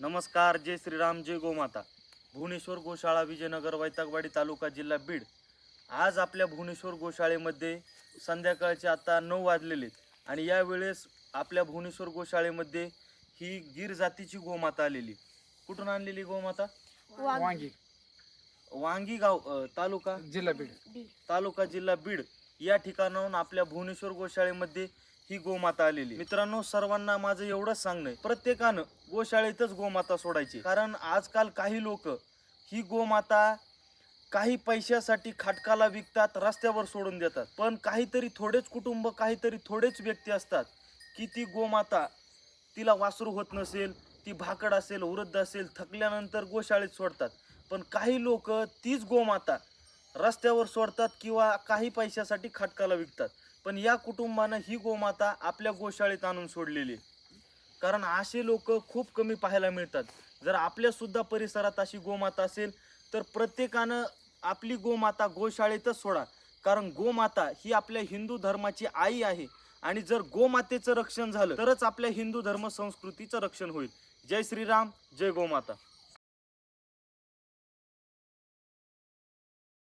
नमस्कार जय श्रीराम जय गोमाता. भुवनेश्वर गोशाळा विजयनगर वैतागवाडी तालुका जिल्हा बीड. आज आपल्या भुवनेश्वर गोशाळेमध्ये संध्याकाळचे आता नऊ वाजलेले आणि यावेळेस आपल्या भुवनेश्वर गोशाळेमध्ये ही गीर जातीची गोमाता आलेली कुठून आणलेली गोमाता? वांगी. वांगी. गाव तालुका? जिल्हा बीड. तालुका जिल्हा बीड. या ठिकाणाहून आपल्या भुवनेश्वर गोशाळेमध्ये ही गोमाता आलेली मित्रांनो सर्वांना माझं एवढंच सांगणं आहे. प्रत्येकानं गोशाळेतच गोमाता सोडायची. कारण आजकाल काही लोक ही गोमाता काही पैशासाठी खाटकाला विकतात रस्त्यावर सोडून देतात. पण काहीतरी थोडेच कुटुंब काहीतरी थोडेच व्यक्ती असतात की ती गोमाता तिला वासरू होत नसेल ती भाकड असेल वृद्ध असेल थकल्यानंतर गोशाळेत सोडतात. पण काही लोक तीच गोमाता रस्त्यावर सोडतात किंवा काही पैशासाठी खटकाला विकतात. पण या कुटुंबानं ही गोमाता आपल्या गोशाळेत आणून सोडलेली. आहे. कारण असे लोक खूप कमी पाहायला मिळतात. जर आपल्यासुद्धा परिसरात अशी गोमाता असेल तर प्रत्येकानं आपली गोमाता गोशाळेतच सोडा. कारण गोमाता ही आपल्या हिंदू धर्माची आई आहे. आणि जर गोमातेचं रक्षण झालं तरच आपल्या हिंदू धर्म संस्कृतीचं रक्षण होईल. जय श्रीराम जय गोमाता.